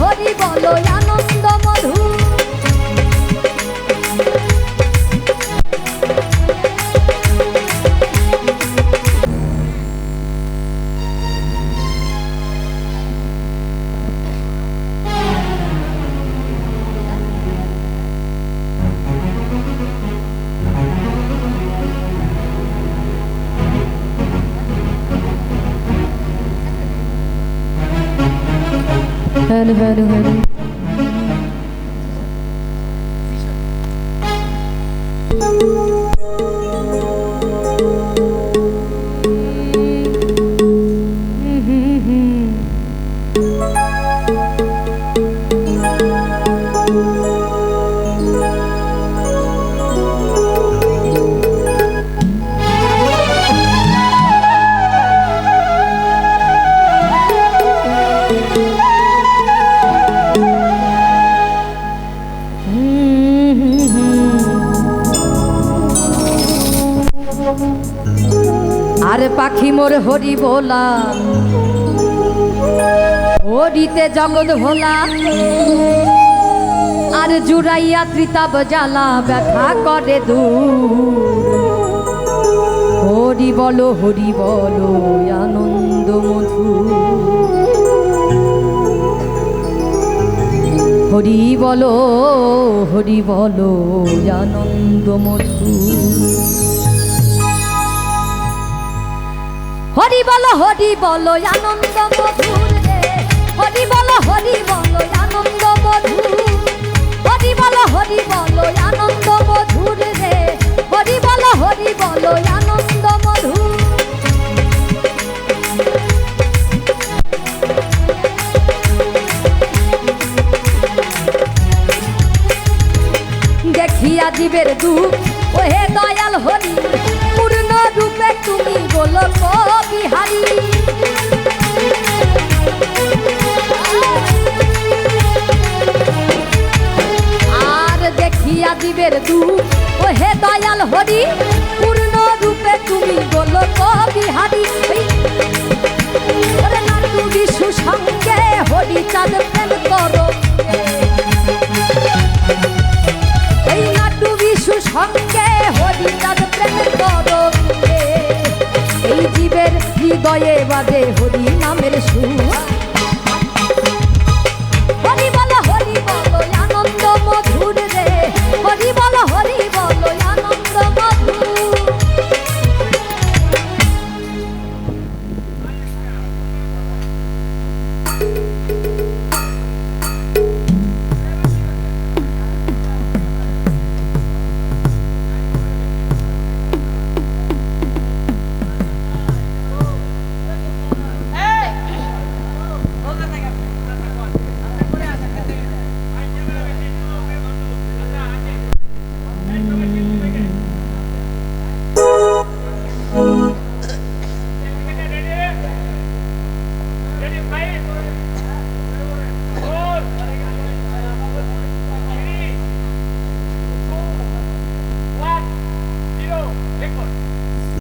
হরি বলো হরি হরি হরি আরে পাখি মোর হরি বলা। হরিতে জগৎ ভোলা আর জুড়াইয়া ত্রিতাব জ্বালা ব্যথা করে দু হরি বলো হরি বলো, আনন্দ মধু হরি বলো হরি বলো, আনন্দ মধু হরি বলো হরি বলো, আনন্দ মধুর হরি বলো হরি বলো, আনন্দ মধুর। হরি বলো হরি বলো, আনন্দ মধুর রে। হরি বলো হরি বলো, আনন্দ মধুর। দেখিয়া জীবের দুঃখ, ওহে দয়াল হরি। দেখিয়া জীবের দুঃখ ওহে দয়াল হরি, পূর্ণ রূপে তুমি বলো বিহারি ওরে নাটু বিশু হরি চাঁদ প্রেম করো। এই হরি চাঁদ প্রেম করো। এই জীবের হৃদয়ে